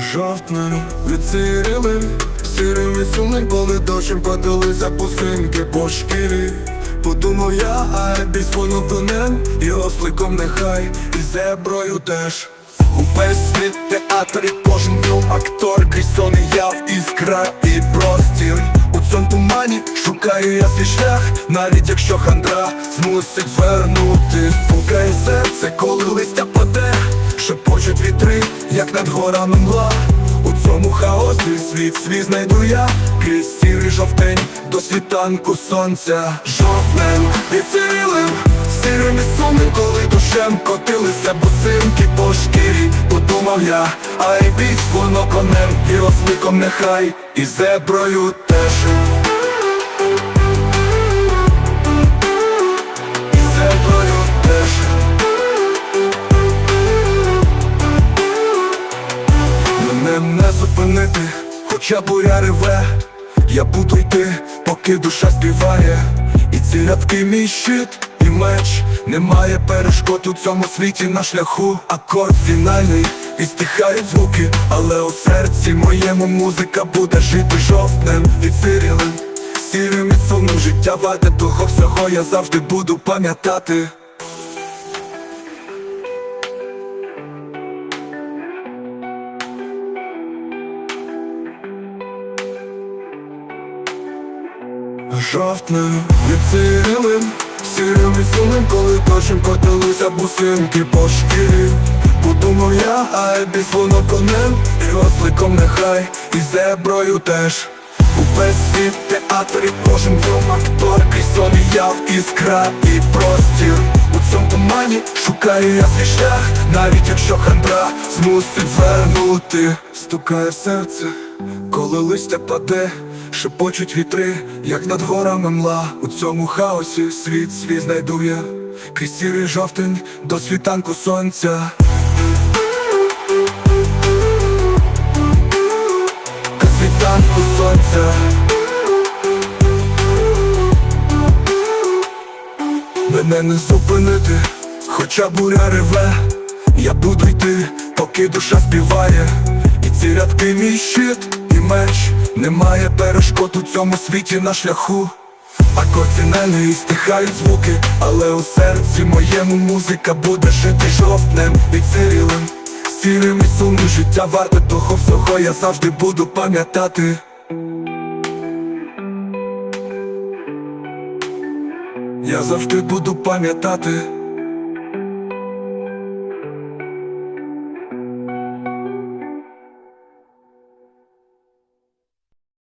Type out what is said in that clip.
Жовтнем відсирили, сірим і сумним, коли дощем подалися пусинки по шкірі. Подумав я, а біс воно тонем, і осликом нехай, і зеброю теж. Увесь світ театр і кожен фільм актор, крізь сон і іскра і простір. У цьому тумані шукаю я свій шлях, навіть якщо хандра змусить звернути, спукає серце, коли листя паде, шепочуть вітри, як над горами мла. У цьому хаосі світ свій знайду я. Крізь сірий жовтень до світанку сонця. Жовтнем відсирилим, сірим і сумним, коли душем котилися босинки по шкірі Подумав я, ай бісь воно конем і осликом нехай, і зеброю теж зупинити, хоча буря реве. Я буду йти, поки душа співає. І ці рядки мій щит і меч. Немає перешкод у цьому світі на шляху. Акорд фінальний і стихають звуки. Але у серці моєму музика буде жити жовтнем відсирілим Сірим і сумним життя варте того всього я завжди буду пам'ятати Жовтнем відсирилим, сірим і сумним, коли точим котилися бусинки по шкірі. Подумав я, а біс воно конем, і осликом нехай, і зеброю теж. Увесь світ театр і кожен дом актор, крізь сон і яв, іскра і простір цьому тумані. Шукаю я свій шлях, навіть якщо хандра змусить звернути. Стукає серце, коли листя паде, шепочуть вітри, як над горами мла. У цьому хаосі світ свій знайду я. Крізь сірий жовтень до світанку сонця Мене не зупинити, хоча буря реве. Я буду йти, поки душа співає. І ці рядки мій щит і меч. Немає перешкод у цьому світі на шляху. Акорд фінальний і стихають звуки Але у серці моєму музика буде жити жовтнем відсирілим Сірим і сумним життя варте того всього я завжди буду пам'ятати Я завжди буду пам'ятати